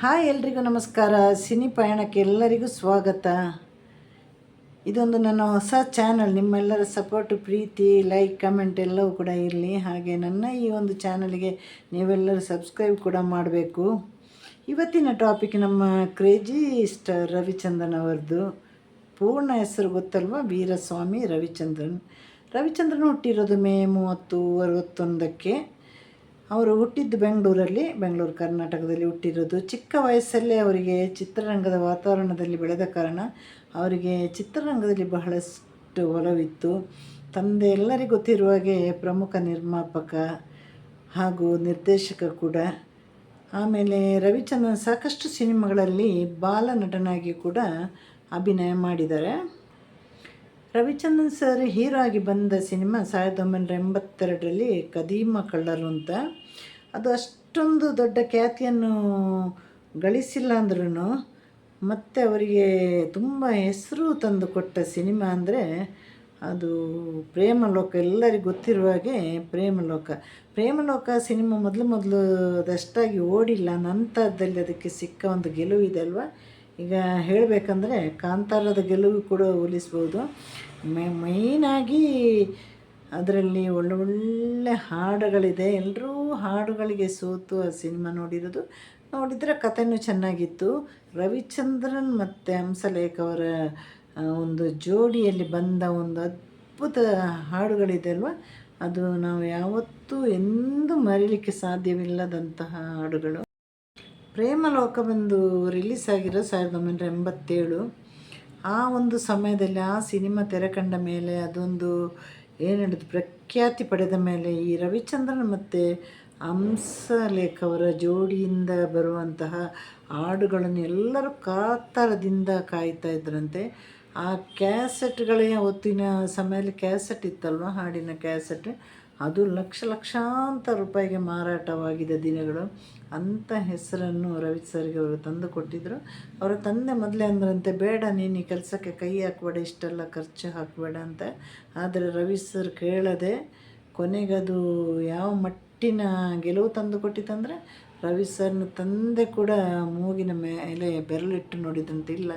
Hi ಎಲ್ರಿಗೂ ನಮಸ್ಕಾರ. Cine ಪಯಣಕ್ಕೆ ಎಲ್ಲರಿಗೂ ಸ್ವಾಗತ. ಇದೊಂದು ನನ್ನ ಹೊಸ ಚಾನಲ್. ನಿಮ್ಮೆಲ್ಲರ ಸಪೋರ್ಟ್ ಪ್ರೀತಿ ಲೈಕ್ ಕಮೆಂಟ್ ಎಲ್ಲವೂ ಕೂಡ ಇರಲಿ. ಹಾಗೆ ನನ್ನ ಈ ಒಂದು ಚಾನಲ್ಗೆ ನೀವೆಲ್ಲರೂ ಸಬ್ಸ್ಕ್ರೈಬ್ ಕೂಡ ಮಾಡಬೇಕು. ಇವತ್ತಿನ ಟಾಪಿಕ್ ನಮ್ಮ ಕ್ರೇಜಿ ಸ್ಟಾರ್ ರವಿಚಂದ್ರನ್ ಅವರದ್ದು ಪೂರ್ಣ ಹೆಸರು ಗೊತ್ತಲ್ವ? ವೀರಸ್ವಾಮಿ ರವಿಚಂದ್ರನ್. ರವಿಚಂದ್ರನ್ ಹುಟ್ಟಿರೋದು ಮೇ ಮೂವತ್ತು ಅರವತ್ತೊಂದಕ್ಕೆ. ಅವರು ಹುಟ್ಟಿದ್ದು ಬೆಂಗಳೂರಲ್ಲಿ, ಬೆಂಗಳೂರು ಕರ್ನಾಟಕದಲ್ಲಿ ಹುಟ್ಟಿರೋದು. ಚಿಕ್ಕ ವಯಸ್ಸಲ್ಲೇ ಅವರಿಗೆ ಚಿತ್ರರಂಗದ ವಾತಾವರಣದಲ್ಲಿ ಬೆಳೆದ ಕಾರಣ ಅವರಿಗೆ ಚಿತ್ರರಂಗದಲ್ಲಿ ಬಹಳಷ್ಟು ಒಲವಿತ್ತು. ತಂದೆ ಎಲ್ಲರಿಗೂ ಗೊತ್ತಿರುವ ಹಾಗೆ ಪ್ರಮುಖ ನಿರ್ಮಾಪಕ ಹಾಗೂ ನಿರ್ದೇಶಕ ಕೂಡ. ಆಮೇಲೆ ರವಿಚಂದ್ರನ್ ಸಾಕಷ್ಟು ಸಿನಿಮಾಗಳಲ್ಲಿ ಬಾಲ ನಟನಾಗಿ ಕೂಡ ಅಭಿನಯ ಮಾಡಿದ್ದಾರೆ. ರವಿಚಂದ್ರನ್ ಸರ್ ಹೀರೋ ಆಗಿ ಬಂದ ಸಿನಿಮಾ ಸಾವಿರದ ಒಂಬೈನೂರ ಎಂಬತ್ತೆರಡರಲ್ಲಿ ಕದೀಮ ಕಳ್ಳರು ಅಂತ. ಅದು ಅಷ್ಟೊಂದು ದೊಡ್ಡ ಖ್ಯಾತಿಯನ್ನು ಗಳಿಸಿಲ್ಲ ಅಂದ್ರೂ ಮತ್ತು ಅವರಿಗೆ ತುಂಬ ಹೆಸರು ತಂದು ಕೊಟ್ಟ ಸಿನಿಮಾ ಅಂದರೆ ಅದು ಪ್ರೇಮಲೋಕ. ಎಲ್ಲರಿಗೂ ಗೊತ್ತಿರುವ ಹಾಗೆ ಪ್ರೇಮಲೋಕ. ಪ್ರೇಮಲೋಕ ಸಿನಿಮಾ ಮೊದಲು ಮೊದಲು ಅದಷ್ಟಾಗಿ ಓಡಿಲ್ಲ. ನಂತರದಲ್ಲಿ ಅದಕ್ಕೆ ಸಿಕ್ಕ ಒಂದು ಗೆಲುವು ಇದೆ ಅಲ್ವಾ? ಈಗ ಹೇಳಬೇಕಂದ್ರೆ ಕಾಂತಾರದ ಗೆಲುವು ಕೂಡ ಹೋಲಿಸ್ಬೋದು. ಮೇ, ಮೈನಾಗಿ ಅದರಲ್ಲಿ ಒಳ್ಳೆ ಒಳ್ಳೆ ಹಾಡುಗಳಿದೆ. ಎಲ್ಲರೂ ಹಾಡುಗಳಿಗೆ ಸೋತು ಆ ಸಿನಿಮಾ ನೋಡಿರೋದು. ನೋಡಿದರೆ ಕಥೆನೂ ಚೆನ್ನಾಗಿತ್ತು. ರವಿಚಂದ್ರನ್ ಮತ್ತು ಹಂಸಲೇಖ ಅವರ ಒಂದು ಜೋಡಿಯಲ್ಲಿ ಬಂದ ಒಂದು ಅದ್ಭುತ ಹಾಡುಗಳಿದೆ ಅಲ್ವಾ? ಅದು ನಾವು ಯಾವತ್ತೂ ಎಂದೂ ಮರೀಲಿಕ್ಕೆ ಸಾಧ್ಯವಿಲ್ಲದಂತಹ ಹಾಡುಗಳು. ಪ್ರೇಮಲೋಕ ಬಂದು ರಿಲೀಸ್ ಆಗಿರೋ ಸಾವಿರದ ಒಂಬೈನೂರ ಎಂಬತ್ತೇಳು, ಆ ಒಂದು ಸಮಯದಲ್ಲಿ ಆ ಸಿನಿಮಾ ತೆರೆ ಕಂಡ ಮೇಲೆ ಅದೊಂದು ಏನು ಹೇಳಿದ್ರು ಪ್ರಖ್ಯಾತಿ ಪಡೆದ ಮೇಲೆ ಈ ರವಿಚಂದ್ರನ್ ಮತ್ತು ಹಂಸಲೇಖ ಅವರ ಜೋಡಿಯಿಂದ ಬರುವಂತಹ ಹಾಡುಗಳನ್ನು ಎಲ್ಲರೂ ಕಾತರದಿಂದ ಕಾಯ್ತಾ ಇದ್ರಂತೆ. ಆ ಕ್ಯಾಸೆಟ್ಗಳೇ ಹೊತ್ತಿನ ಸಮಯದಲ್ಲಿ ಕ್ಯಾಸೆಟ್ ಇತ್ತಲ್ವ, ಹಾಡಿನ ಕ್ಯಾಸೆಟ್? ಅದು ಲಕ್ಷ ಲಕ್ಷಾಂತರ ರೂಪಾಯಿಗೆ ಮಾರಾಟವಾಗಿದ್ದ ದಿನಗಳು. ಅಂಥ ಹೆಸರನ್ನು ರವಿ ಸರ್ಗೆ ಅವರು ತಂದು ಕೊಟ್ಟಿದ್ದರು ಅವರ ತಂದೆ ಮೊದಲೇ ಅಂದ್ರಂತೆ, ಬೇಡ ನೀನು ಈ ಕೆಲಸಕ್ಕೆ ಕೈ ಹಾಕಬೇಡ, ಇಷ್ಟೆಲ್ಲ ಖರ್ಚು ಹಾಕಬೇಡ ಅಂತ. ಆದರೆ ರವಿ ಸರ್ ಕೇಳದೆ ಕೊನೆಗದು ಯಾವ ಮಟ್ಟಿನ ಗೆಲುವು ತಂದು ಕೊಟ್ಟಿತ್ತಂದರೆ, ರವಿ ಸರ್ನ ತಂದೆ ಕೂಡ ಮೂಗಿನ ಮೇಲೆ ಬೆರಳಿಟ್ಟು ನೋಡಿದಂತೆ ಇಲ್ಲ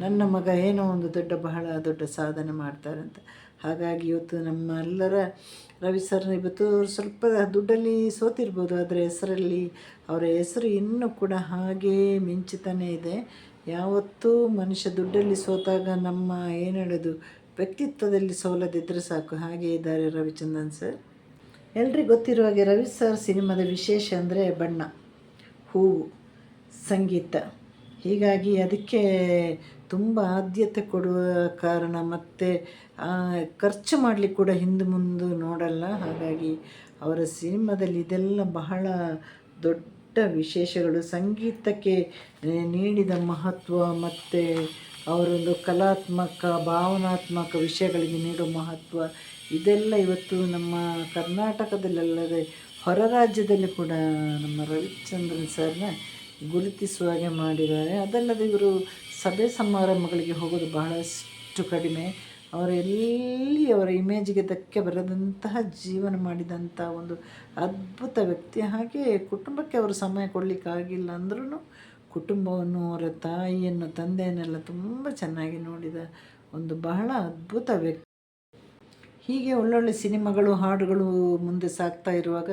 ನನ್ನ ಮಗ ಏನೋ ಒಂದು ದೊಡ್ಡ ಬಹಳ ದೊಡ್ಡ ಸಾಧನೆ ಮಾಡ್ತಾರೆ ಅಂತ ಹಾಗಾಗಿ ಇವತ್ತು ನಮ್ಮ ಎಲ್ಲರ ರವಿ ಸರ್ ಇವತ್ತು ಸ್ವಲ್ಪ ದುಡ್ಡಲ್ಲಿ ಸೋತಿರ್ಬೋದು ಅದರ ಹೆಸರಲ್ಲಿ ಅವರ ಹೆಸರು ಇನ್ನೂ ಕೂಡ ಹಾಗೇ ಮಿಂಚುತ್ತಾನೆ ಇದೆ. ಯಾವತ್ತೂ ಮನುಷ್ಯ ದುಡ್ಡಲ್ಲಿ ಸೋತಾಗ ನಮ್ಮ ಏನು ಹೇಳೋದು, ವ್ಯಕ್ತಿತ್ವದಲ್ಲಿ ಸೋಲದಿದ್ದರೆ ಸಾಕು. ಹಾಗೆ ಇದ್ದಾರೆ ರವಿಚಂದ್ರನ್ ಸರ್. ಎಲ್ರಿಗೂ ಗೊತ್ತಿರುವ ಹಾಗೆ ರವಿ ಸರ್ ಸಿನಿಮಾದ ವಿಶೇಷ ಅಂದರೆ ಬಣ್ಣ, ಹೂವು, ಸಂಗೀತ. ಹೀಗಾಗಿ ಅದಕ್ಕೆ ತುಂಬ ಆದ್ಯತೆ ಕೊಡುವ ಕಾರಣ ಮತ್ತು ಖರ್ಚು ಮಾಡಲಿಕ್ಕೆ ಕೂಡ ಹಿಂದೆ ಮುಂದೆ ನೋಡಲ್ಲ. ಹಾಗಾಗಿ ಅವರ ಸಿನಿಮಾದಲ್ಲಿ ಇದೆಲ್ಲ ಬಹಳ ದೊಡ್ಡ ವಿಶೇಷಗಳು. ಸಂಗೀತಕ್ಕೆ ನೀಡಿದ ಮಹತ್ವ ಮತ್ತು ಅವರೊಂದು ಕಲಾತ್ಮಕ, ಭಾವನಾತ್ಮಕ ವಿಷಯಗಳಿಗೆ ನೀಡೋ ಮಹತ್ವ, ಇದೆಲ್ಲ ಇವತ್ತು ನಮ್ಮ ಕರ್ನಾಟಕದಲ್ಲಲ್ಲದೆ ಹೊರ ರಾಜ್ಯದಲ್ಲಿ ಕೂಡ ನಮ್ಮ ರವಿಚಂದ್ರನ್ ಸರ್ನ ಗುರುತಿಸುವ ಹಾಗೆ ಮಾಡಿದ್ದಾರೆ. ಅದಲ್ಲದೆ ಇವರು ಸಭೆ ಸಮಾರಂಭಗಳಿಗೆ ಹೋಗೋದು ಬಹಳಷ್ಟು ಕಡಿಮೆ. ಅವರು ಎಲ್ಲಿ ಅವರ ಇಮೇಜಿಗೆ ಧಕ್ಕೆ ಬರದಂತಹ ಜೀವನ ಮಾಡಿದಂಥ ಒಂದು ಅದ್ಭುತ ವ್ಯಕ್ತಿ. ಹಾಗೆ ಕುಟುಂಬಕ್ಕೆ ಅವರು ಸಮಯ ಕೊಡಲಿಕ್ಕಾಗಿಲ್ಲ ಅಂದ್ರೂ ಕುಟುಂಬವನ್ನು ಅವರ ತಾಯಿಯನ್ನು, ತಂದೆಯನ್ನೆಲ್ಲ ತುಂಬ ಚೆನ್ನಾಗಿ ನೋಡಿದ ಒಂದು ಬಹಳ ಅದ್ಭುತ ವ್ಯಕ್ತಿ. ಹೀಗೆ ಒಳ್ಳೊಳ್ಳೆ ಸಿನಿಮಾಗಳು, ಹಾಡುಗಳು ಮುಂದೆ ಸಾಗ್ತಾ ಇರುವಾಗ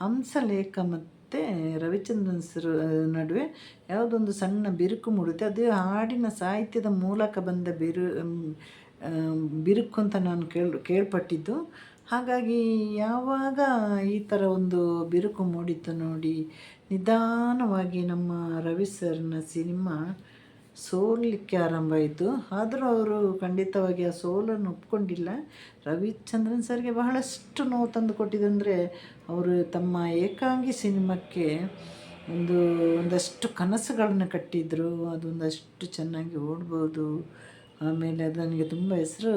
ಹಂಸಲೇಖ ಮತ್ತು ರವಿಚಂದ್ರನ್ ಸರ್ ನಡುವೆ ಯಾವುದೊಂದು ಸಣ್ಣ ಬಿರುಕು ಮೂಡುತ್ತೆ. ಅದು ಹಾಡಿನ ಸಾಹಿತ್ಯದ ಮೂಲಕ ಬಂದ ಬಿರು ಬಿರುಕು ಅಂತ ನಾನು ಕೇಳ್, ಕೇಳ್ಪಟ್ಟಿದ್ದು. ಹಾಗಾಗಿ ಯಾವಾಗ ಈ ಥರ ಒಂದು ಬಿರುಕು ಮೂಡಿತ್ತು ನೋಡಿ. ನಿಧಾನವಾಗಿ ನಮ್ಮ ರವಿ ಸರ್ನ ಸಿನಿಮಾ ಸೋಲಲಿಕ್ಕೆ ಆರಂಭ ಆಯಿತು. ಆದರೂ ಅವರು ಖಂಡಿತವಾಗಿ ಆ ಸೋಲನ್ನು ಒಪ್ಕೊಂಡಿಲ್ಲ. ರವಿಚಂದ್ರನ್ ಸರ್ಗೆ ಬಹಳಷ್ಟು ನೋವು ತಂದು ಕೊಟ್ಟಿದ್ದಂದರೆ ಅವರು ತಮ್ಮ ಏಕಾಂಗಿ ಸಿನಿಮಾಕ್ಕೆ ಒಂದು, ಒಂದಷ್ಟು ಕನಸುಗಳನ್ನು ಕಟ್ಟಿದ್ರು. ಅದೊಂದಷ್ಟು ಚೆನ್ನಾಗಿ ಓಡ್ಬೋದು. ಆಮೇಲೆ ಅದು ನನಗೆ ತುಂಬ ಹೆಸರು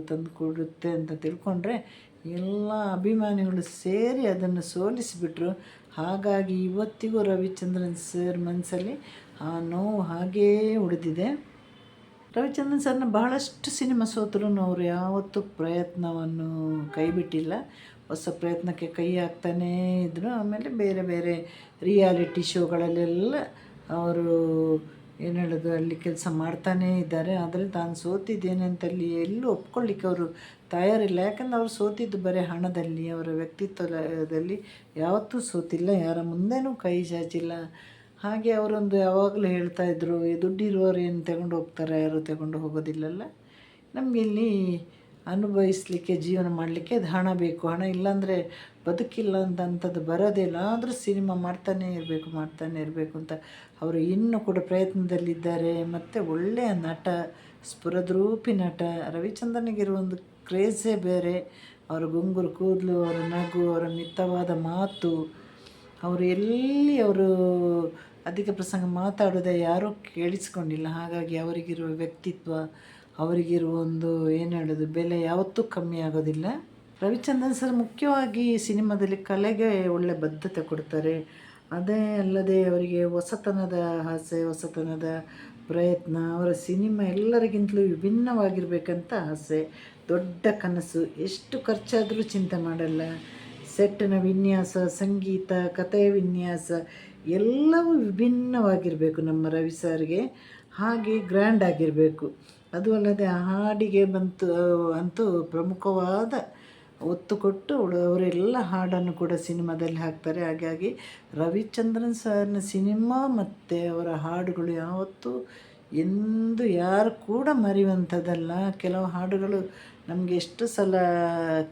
ತಂದು ಕೊಡುತ್ತೆ ಅಂತ ತಿಳ್ಕೊಂಡ್ರೆ ಎಲ್ಲ ಅಭಿಮಾನಿಗಳು ಸೇರಿ ಅದನ್ನು ಸೋಲಿಸಿಬಿಟ್ರು. ಹಾಗಾಗಿ ಇವತ್ತಿಗೂ ರವಿಚಂದ್ರನ್ ಸರ್ ಮನಸ್ಸಲ್ಲಿ ಆ ನೋವು ಹಾಗೇ ಉಳಿದಿದೆ. ರವಿಚಂದ್ರನ್ ಸರ್ನ ಬಹಳಷ್ಟು ಸಿನಿಮಾ ಸೋತರೂ ಅವರು ಯಾವತ್ತೂ ಪ್ರಯತ್ನವನ್ನು ಕೈಬಿಟ್ಟಿಲ್ಲ. ಹೊಸ ಪ್ರಯತ್ನಕ್ಕೆ ಕೈ ಹಾಕ್ತಾನೇ ಇದ್ದರು ಆಮೇಲೆ ಬೇರೆ ಬೇರೆ ರಿಯಾಲಿಟಿ ಶೋಗಳಲ್ಲೆಲ್ಲ ಅವರು ಏನು ಹೇಳೋದು, ಅಲ್ಲಿ ಕೆಲಸ ಮಾಡ್ತಾನೇ ಇದ್ದಾರೆ. ಆದರೆ ತಾನು ಸೋತಿದ್ದೇನೆ ಅಂತ ಅಲ್ಲಿ ಎಲ್ಲೂ ಒಪ್ಕೊಳ್ಳಿಕ್ಕೆ ಅವರು ತಯಾರಿಲ್ಲ. ಯಾಕಂದ್ರೆ ಅವರು ಸೋತಿದ್ದು ಬರೀ ಹಣದಲ್ಲಿ, ಅವರ ವ್ಯಕ್ತಿತ್ವದಲ್ಲಿ ಯಾವತ್ತೂ ಸೋತಿಲ್ಲ, ಯಾರ ಮುಂದೆನೂ ಕೈ ಜಾಚಿಲ್ಲ ಹಾಗೆ ಅವರೊಂದು ಯಾವಾಗಲೂ ಹೇಳ್ತಾ ಇದ್ರು "ಈ ದುಡ್ಡಿರುವವರು ಏನು ತಗೊಂಡು ಹೋಗ್ತಾರೆ? ಯಾರು ತಗೊಂಡು ಹೋಗೋದಿಲ್ಲಲ್ಲ? ನಮಗೆ ಇಲ್ಲಿ ಅನುಭವಿಸ್ಲಿಕ್ಕೆ, ಜೀವನ ಮಾಡಲಿಕ್ಕೆ ಅದು ಹಣ ಬೇಕು. ಹಣ ಇಲ್ಲಾಂದರೆ ಬದುಕಿಲ್ಲ ಅಂತ ಅಂಥದ್ದು ಬರೋದಿಲ್ಲ ಆದರೂ ಸಿನಿಮಾ ಮಾಡ್ತಾನೇ ಇರಬೇಕು, ಮಾಡ್ತಾನೆ ಇರಬೇಕು ಅಂತ ಅವರು ಇನ್ನೂ ಕೂಡ ಪ್ರಯತ್ನದಲ್ಲಿದ್ದಾರೆ. ಮತ್ತು ಒಳ್ಳೆಯ ನಟ, ಸ್ಫುರದ್ರೂಪಿ ನಟ ರವಿಚಂದ್ರನಿಗಿರುವ ಒಂದು ಕ್ರೇಜೇ ಬೇರೆ. ಅವರ ಗುಂಗುರು, ಕೂದಲು, ಅವರ ನಗು, ಅವರ ಮಿತವಾದ ಮಾತು, ಅವರು ಎಲ್ಲಿ ಅವರು ಅಧಿಕ ಪ್ರಸಂಗ ಮಾತಾಡೋದೇ ಯಾರೂ ಕೇಳಿಸ್ಕೊಂಡಿಲ್ಲ. ಹಾಗಾಗಿ ಅವರಿಗಿರುವ ವ್ಯಕ್ತಿತ್ವ ಅವರಿಗಿರುವ ಒಂದು ಏನು ಹೇಳೋದು, ಬೆಲೆ ಯಾವತ್ತೂ ಕಮ್ಮಿ ಆಗೋದಿಲ್ಲ. ರವಿಚಂದ್ರನ್ ಸರ್ ಮುಖ್ಯವಾಗಿ ಸಿನಿಮಾದಲ್ಲಿ ಕಲೆಗೆ ಒಳ್ಳೆ ಬದ್ಧತೆ ಕೊಡ್ತಾರೆ. ಅದೇ ಅಲ್ಲದೆ ಅವರಿಗೆ ಹೊಸತನದ ಆಸೆ, ಹೊಸತನದ ಪ್ರಯತ್ನ, ಅವರ ಸಿನಿಮಾ ಎಲ್ಲರಿಗಿಂತಲೂ ವಿಭಿನ್ನವಾಗಿರಬೇಕಂತ ಆಸೆ. ದೊಡ್ಡ ಕನಸು, ಎಷ್ಟು ಖರ್ಚಾದರೂ ಚಿಂತೆ ಮಾಡಲ್ಲ. ಸೆಟ್ಟಿನ ವಿನ್ಯಾಸ, ಸಂಗೀತ ಕಥೆಯ ವಿನ್ಯಾಸ ಎಲ್ಲವೂ ವಿಭಿನ್ನವಾಗಿರಬೇಕು ನಮ್ಮ ರವಿ ಸರ್ಗೆ. ಹಾಗೆ ಗ್ರ್ಯಾಂಡ್ ಆಗಿರಬೇಕು. ಅದು ಅಲ್ಲದೆ ಹಾಡಿಗೆ ಬಂತು, ಅಂತೂ ಪ್ರಮುಖವಾದ ಒತ್ತು ಕೊಟ್ಟು ಅವರೆಲ್ಲ ಹಾಡನ್ನು ಕೂಡ ಸಿನಿಮಾದಲ್ಲಿ ಹಾಕ್ತಾರೆ. ಹಾಗಾಗಿ ರವಿಚಂದ್ರನ್ ಸರ್ನ ಸಿನಿಮಾ ಮತ್ತು ಅವರ ಹಾಡುಗಳು ಯಾವತ್ತೂ ಎಂದು ಯಾರು ಕೂಡ ಮರೆಯುವಂಥದ್ದಲ್ಲ. ಕೆಲವು ಹಾಡುಗಳು ನಮಗೆ ಎಷ್ಟು ಸಲ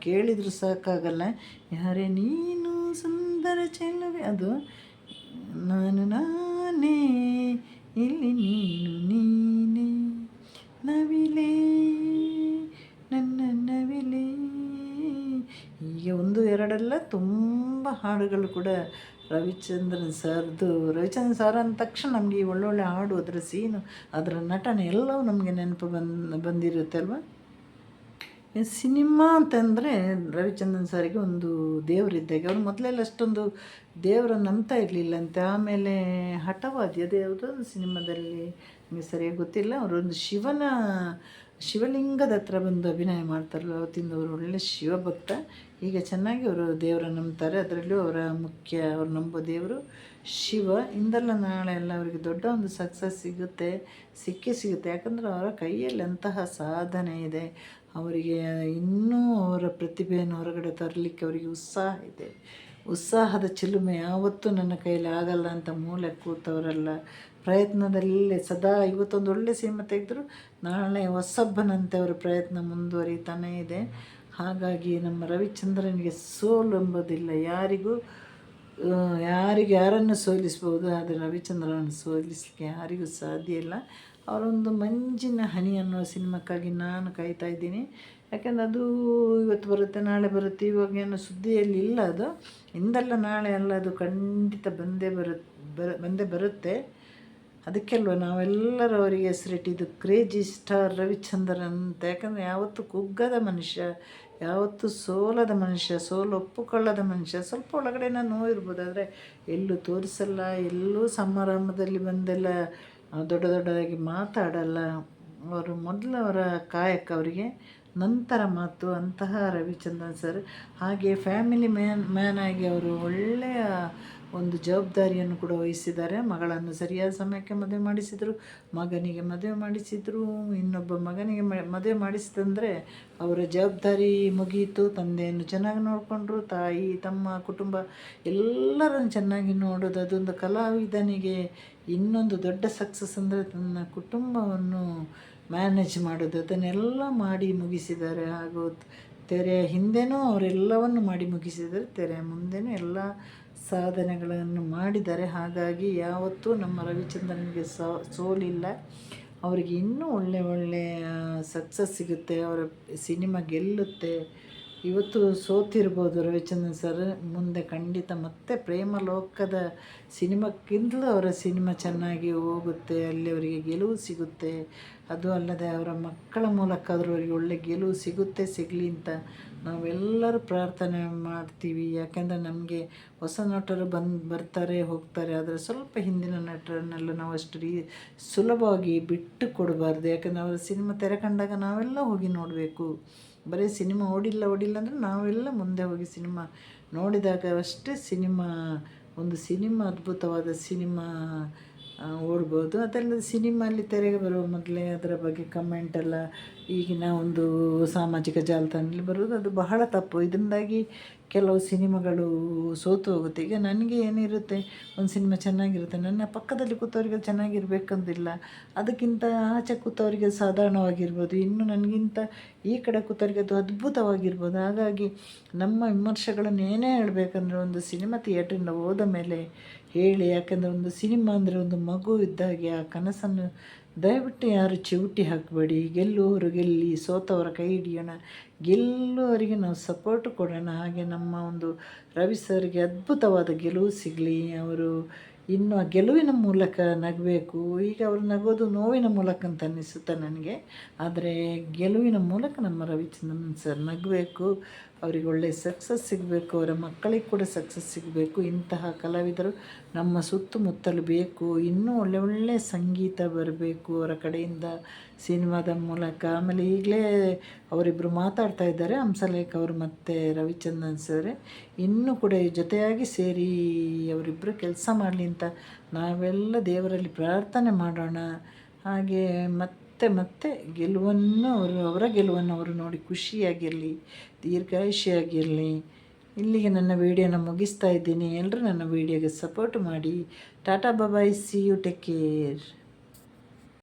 ಕೇಳಿದರೂ ಸಾಕಾಗಲ್ಲ. ಯಾರೇ ನೀನು ಸುಂದರ ಚೆಲುವೆ, ಅದು ನಾನು ನಾನೇ, ಇಲ್ಲಿ ನೀನು ನೀನೇ. ನವಿಲೇ, ನನ್ನ ನವಿಲೇ. ಹೀಗೆ ಒಂದು ಎರಡೆಲ್ಲ ತುಂಬ ಹಾಡುಗಳು ಕೂಡ ರವಿಚಂದ್ರನ್ ಸರ್ದು, ರವಿಚಂದ್ರನ್ ಸರ್ ಅಂದ ತಕ್ಷಣ ನಮಗೆ ಒಳ್ಳೊಳ್ಳೆ ಹಾಡು, ಅದರ ಸೀನು, ಅದರ ನಟನೆ ಎಲ್ಲವೂ ನಮಗೆ ನೆನಪು ಬಂದು, ಬಂದಿರುತ್ತೆ ಅಲ್ವಾ? ಸಿನಿಮಾ ಅಂತಂದರೆ ರವಿಚಂದ್ರನ್ ಸಾರಿಗೆ ಒಂದು ದೇವರಿದ್ದಾಗೆ ಅವ್ರು ಮೊದಲೆಲ್ಲ ಅಷ್ಟೊಂದು ದೇವರ ನಂಬ್ತಾ ಇರಲಿಲ್ಲಂತೆ. ಆಮೇಲೆ ಹಠವಾದಿ ಒಂದು ಸಿನಿಮಾದಲ್ಲಿ ನಮಗೆ ಸರಿಯಾಗಿ ಗೊತ್ತಿಲ್ಲ ಅವರೊಂದು ಶಿವನ, ಶಿವಲಿಂಗದ ಹತ್ರ ಬಂದು ಅಭಿನಯ ಮಾಡ್ತಾರಲ್ಲ ಅವತ್ತಿಂದ ಅವರು ಒಳ್ಳೆ ಶಿವಭಕ್ತ. ಈಗ ಚೆನ್ನಾಗಿ ಅವರು ದೇವರನ್ನು ನಂಬ್ತಾರೆ. ಅದರಲ್ಲೂ ಅವರ ಮುಖ್ಯ, ಅವ್ರು ನಂಬೋ ದೇವರು ಶಿವ ಇಂದಲ್ಲ ನಾಳೆ ಎಲ್ಲ ಅವರಿಗೆ ದೊಡ್ಡ ಒಂದು ಸಕ್ಸಸ್ ಸಿಗುತ್ತೆ, ಸಿಕ್ಕೇ ಸಿಗುತ್ತೆ. ಯಾಕಂದರೆ ಅವರ ಕೈಯಲ್ಲಿ ಅಂತಹ ಸಾಧನೆ ಇದೆ. ಅವರಿಗೆ ಇನ್ನೂ ಅವರ ಪ್ರತಿಭೆಯನ್ನು ಹೊರಗಡೆ ತರಲಿಕ್ಕೆ ಅವರಿಗೆ ಉತ್ಸಾಹ ಇದೆ. ಉತ್ಸಾಹದ ಚಿಲುಮೆ ಯಾವತ್ತೂ ನನ್ನ ಕೈಯಲ್ಲಿ ಆಗಲ್ಲ ಅಂತ ಮೂಲೆ ಕೂತವರಲ್ಲ. ಪ್ರಯತ್ನದಲ್ಲೇ ಸದಾ ಇವತ್ತೊಂದು ಒಳ್ಳೆ ಸಿನಿಮಾ ತೆಗೆದ್ರು, ನಾಳೆ ಹೊಸಬ್ಬನಂತೆ ಅವರ ಪ್ರಯತ್ನ ಮುಂದುವರಿತಾನೇ ಇದೆ. ಹಾಗಾಗಿ ನಮ್ಮ ರವಿಚಂದ್ರನಿಗೆ ಸೋಲು ಎಂಬುದಿಲ್ಲ ಯಾರಿಗೂ ಯಾರಿಗೆ ಯಾರನ್ನು ಸೋಲಿಸ್ಬೋದು, ಆದರೆ ರವಿಚಂದ್ರನನ್ನು ಸೋಲಿಸಲಿಕ್ಕೆ ಯಾರಿಗೂ ಸಾಧ್ಯ ಇಲ್ಲ. ಅವರೊಂದು ಮಂಜಿನ ಹನಿ ಅನ್ನೋ ಸಿನಿಮಾಕ್ಕಾಗಿ ನಾನು ಕಾಯ್ತಾ ಇದ್ದೀನಿ. ಯಾಕೆಂದ್ರೆ ಅದು ಇವತ್ತು ಬರುತ್ತೆ, ನಾಳೆ ಬರುತ್ತೆ, ಇವಾಗ ಏನು ಸುದ್ದಿಯಲ್ಲಿ ಇಲ್ಲ ಅದು. ಇಂದಲ್ಲ ನಾಳೆ ಅಲ್ಲ, ಅದು ಖಂಡಿತ ಬಂದೇ ಬರುತ್ತೆ ಬರ, ಬಂದೇ ಬರುತ್ತೆ. ಅದಕ್ಕೆಲ್ವ ನಾವೆಲ್ಲರೂ ಅವರಿಗೆ ಹೆಸರಿಟ್ಟಿದ್ದು ಕ್ರೇಜಿ ಸ್ಟಾರ್ ರವಿಚಂದ್ರನ್ ಅಂತ. ಯಾಕಂದರೆ ಯಾವತ್ತೂ ಕುಗ್ಗದ ಮನುಷ್ಯ, ಯಾವತ್ತು ಸೋಲದ ಮನುಷ್ಯ, ಸೋಲು ಒಪ್ಪುಕೊಳ್ಳದ ಮನುಷ್ಯ, ಸ್ವಲ್ಪ ಒಳಗಡೆನ ಇರ್ಬೋದು ಆದರೆ ಎಲ್ಲೂ ತೋರಿಸಲ್ಲ, ಎಲ್ಲೂ ಸಮಾರಂಭದಲ್ಲಿ ಬಂದೆಲ್ಲ ದೊಡ್ಡ ದೊಡ್ಡದಾಗಿ ಮಾತಾಡಲ್ಲ. ಅವರು ಮೊದಲು ಅವರ ಕಾಯಕ ಅವರಿಗೆ, ನಂತರ ಮಾತು ಅಂತಹ ರವಿಚಂದ್ರನ್ ಸರ್. ಹಾಗೆ ಫ್ಯಾಮಿಲಿ ಮ್ಯಾನ್ ಮ್ಯಾನ್ ಆಗಿ ಅವರು ಒಳ್ಳೆಯ ಒಂದು ಜವಾಬ್ದಾರಿಯನ್ನು ಕೂಡ ವಹಿಸಿದ್ದಾರೆ. ಮಗಳನ್ನು ಸರಿಯಾದ ಸಮಯಕ್ಕೆ ಮದುವೆ ಮಾಡಿಸಿದರು, ಮಗನಿಗೆ ಮದುವೆ ಮಾಡಿಸಿದರು, ಇನ್ನೊಬ್ಬ ಮಗನಿಗೆ ಮದುವೆ ಮಾಡಿಸಿದಂದರೆ ಅವರ ಜವಾಬ್ದಾರಿ ಮುಗಿಯಿತು. ತಂದೆಯನ್ನು ಚೆನ್ನಾಗಿ ನೋಡಿಕೊಂಡ್ರು, ತಾಯಿ, ತಮ್ಮ ಕುಟುಂಬ ಎಲ್ಲರನ್ನು ಚೆನ್ನಾಗಿ ನೋಡೋದು, ಅದೊಂದು ಕಲಾವಿದನಿಗೆ ಇನ್ನೊಂದು ದೊಡ್ಡ ಸಕ್ಸಸ್ ಅಂದರೆ ತನ್ನ ಕುಟುಂಬವನ್ನು ಮ್ಯಾನೇಜ್ ಮಾಡೋದು, ಅದನ್ನೆಲ್ಲ ಮಾಡಿ ಮುಗಿಸಿದ್ದಾರೆ. ಹಾಗೂ ತೆರೆಯ ಹಿಂದೆನೂ ಅವರೆಲ್ಲವನ್ನು ಮಾಡಿ ಮುಗಿಸಿದರೆ ತೆರೆಯ ಮುಂದೆನೂ ಎಲ್ಲ ಸಾಧನೆಗಳನ್ನು ಮಾಡಿದ್ದಾರೆ ಹಾಗಾಗಿ ಯಾವತ್ತೂ ನಮ್ಮ ರವಿಚಂದ್ರನಿಗೆ ಸೋಲಿಲ್ಲ. ಅವರಿಗೆ ಇನ್ನೂ ಒಳ್ಳೆ ಒಳ್ಳೆಯ ಸಕ್ಸಸ್ ಸಿಗುತ್ತೆ. ಅವರ ಸಿನಿಮಾ ಗೆಲ್ಲುತ್ತೆ. ಇವತ್ತು ಸೋತಿರ್ಬೋದು ರವಿಚಂದ್ರನ್ ಸರ್ ಮುಂದೆ ಖಂಡಿತ ಮತ್ತೆ ಪ್ರೇಮ ಲೋಕದ ಸಿನಿಮಾಕ್ಕಿಂತಲೂ ಅವರ ಸಿನಿಮಾ ಚೆನ್ನಾಗಿ ಹೋಗುತ್ತೆ. ಅಲ್ಲಿ ಅವರಿಗೆ ಗೆಲುವು ಸಿಗುತ್ತೆ. ಅದು ಅಲ್ಲದೆ ಅವರ ಮಕ್ಕಳ ಮೂಲಕ ಆದರೂ ಅವರಿಗೆ ಒಳ್ಳೆ ಗೆಲುವು ಸಿಗುತ್ತೆ. ಸಿಗಲಿ ಅಂತ ನಾವೆಲ್ಲರೂ ಪ್ರಾರ್ಥನೆ ಮಾಡ್ತೀವಿ. ಯಾಕೆಂದರೆ ನಮಗೆ ಹೊಸ ನಟರು ಬಂದು, ಬರ್ತಾರೆ, ಹೋಗ್ತಾರೆ. ಆದರೆ ಸ್ವಲ್ಪ ಹಿಂದಿನ ನಟರನ್ನೆಲ್ಲ ನಾವು ಅಷ್ಟು ರೀ ಸುಲಭವಾಗಿ ಬಿಟ್ಟು ಕೊಡಬಾರ್ದು. ಯಾಕಂದರೆ ಅವರ ಸಿನಿಮಾ ತೆರೆ ಕಂಡಾಗ ನಾವೆಲ್ಲ ಹೋಗಿ ನೋಡಬೇಕು. ಬರೀ ಸಿನಿಮಾ ಓಡಿಲ್ಲ ಓಡಿಲ್ಲ ಅಂದರೆ ನಾವೆಲ್ಲ ಮುಂದೆ ಹೋಗಿ ಸಿನಿಮಾ ನೋಡಿದಾಗ ಅಷ್ಟೇ ಸಿನಿಮಾ, ಒಂದು ಸಿನಿಮಾ ಅದ್ಭುತವಾದ ಸಿನಿಮಾ ಓಡ್ಬೋದು. ಅದಲ್ಲದೆ ಸಿನಿಮಾಲ್ಲಿ ತೆರೆಗೆ ಬರುವ ಮೊದಲೇ ಅದರ ಬಗ್ಗೆ ಕಮೆಂಟ್ ಎಲ್ಲ ಈಗಿನ ಒಂದು ಸಾಮಾಜಿಕ ಜಾಲತಾಣದಲ್ಲಿ ಬರೋದು ಅದು ಬಹಳ ತಪ್ಪು. ಇದರಿಂದಾಗಿ ಕೆಲವು ಸಿನಿಮಾಗಳು ಸೋತು ಹೋಗುತ್ತೆ. ಈಗ ನನಗೆ ಏನಿರುತ್ತೆ? ಒಂದು ಸಿನಿಮಾ ಚೆನ್ನಾಗಿರುತ್ತೆ. ನನ್ನ ಪಕ್ಕದಲ್ಲಿ ಕೂತವರಿಗೆ ಚೆನ್ನಾಗಿರ್ಬೇಕಂದಿಲ್ಲ. ಅದಕ್ಕಿಂತ ಆಚೆ ಕೂತವರಿಗೆ ಸಾಧಾರಣವಾಗಿರ್ಬೋದು. ಇನ್ನು ನನಗಿಂತ ಈ ಕಡೆ ಕೂತವರಿಗೆ ಅದು ಅದ್ಭುತವಾಗಿರ್ಬೋದು. ಹಾಗಾಗಿ ನಮ್ಮ ವಿಮರ್ಶೆಗಳನ್ನು ಏನೇ ಹೇಳಬೇಕಂದ್ರೆ ಒಂದು ಸಿನಿಮಾ ಥಿಯೇಟ್ರಿಂದ ಹೋದ ಮೇಲೆ ಹೇಳಿ, ಯಾಕೆಂದರೆ ಒಂದು ಸಿನಿಮಾ ಅಂದರೆ ಒಂದು ಮಗು ಇದ್ದಾಗೆ ಆ ಕನಸನ್ನು ದಯವಿಟ್ಟು ಯಾರು ಚಿವುಟಿ ಹಾಕಬೇಡಿ. ಗೆಲ್ಲುವವರು ಗೆಲ್ಲಿ, ಸೋತವರ ಕೈ ಹಿಡಿಯೋಣ. ಗೆಲ್ಲುವವರಿಗೆ ನಾವು ಸಪೋರ್ಟ್ ಕೊಡೋಣ. ಹಾಗೆ ನಮ್ಮ ಒಂದು ರವಿ ಸರ್ಗೆ ಅದ್ಭುತವಾದ ಗೆಲುವು ಸಿಗಲಿ. ಅವರು ಇನ್ನು ಆ ಗೆಲುವಿನ ಮೂಲಕ ನಗಬೇಕು. ಈಗ ಅವರು ನಗೋದು ನೋವಿನ ಮೂಲಕ ಅಂತ ಅನ್ನಿಸುತ್ತೆ ನನಗೆ. ಆದರೆ ಗೆಲುವಿನ ಮೂಲಕ ನಮ್ಮ ರವಿಚಂದ್ರನ್ ಸರ್ ನಗಬೇಕು. ಅವರಿಗೆ ಒಳ್ಳೆ ಸಕ್ಸಸ್ ಸಿಗಬೇಕು, ಅವರ ಮಕ್ಕಳಿಗೆ ಕೂಡ ಸಕ್ಸಸ್ ಸಿಗಬೇಕು. ಇಂತಹ ಕಲಾವಿದರು ನಮ್ಮ ಸುತ್ತಮುತ್ತಲು ಬೇಕು. ಇನ್ನೂ ಒಳ್ಳೆ ಒಳ್ಳೆ ಸಂಗೀತ ಬರಬೇಕು ಅವರ ಕಡೆಯಿಂದ. ಸಿನಿಮಾದ ಮೂಲಕ. ಆಮೇಲೆ ಈಗಲೇ ಅವರಿಬ್ಬರು ಮಾತಾಡ್ತಾ ಇದ್ದಾರೆ. ಹಂಸಲೇಖ ಅವರು ಮತ್ತು ರವಿಚಂದ್ರನ್ ಸರ್. ಇನ್ನೂ ಕೂಡ ಜೊತೆಯಾಗಿ ಸೇರಿ ಅವರಿಬ್ಬರು ಕೆಲಸ ಮಾಡಲಿ ಅಂತ ನಾವೆಲ್ಲ ದೇವರಲ್ಲಿ ಪ್ರಾರ್ಥನೆ ಮಾಡೋಣ. ಹಾಗೆ ಮತ್ತೆ ಮತ್ತೆ ಗೆಲುವನ್ನು ಅವರು, ಅವರ ಗೆಲುವನ್ನು ಅವರು ನೋಡಿ ಖುಷಿಯಾಗಿರಲಿ, ದೀರ್ಘಾಯುಷಿಯಾಗಿರಲಿ. ಇಲ್ಲಿಗೆ ನನ್ನ ವೀಡಿಯೋನ ಮುಗಿಸ್ತಾ ಇದ್ದೀನಿ. ಎಲ್ಲರೂ ನನ್ನ ವಿಡಿಯೋಗೆ ಸಪೋರ್ಟ್ ಮಾಡಿ. Tata bye bye see you take care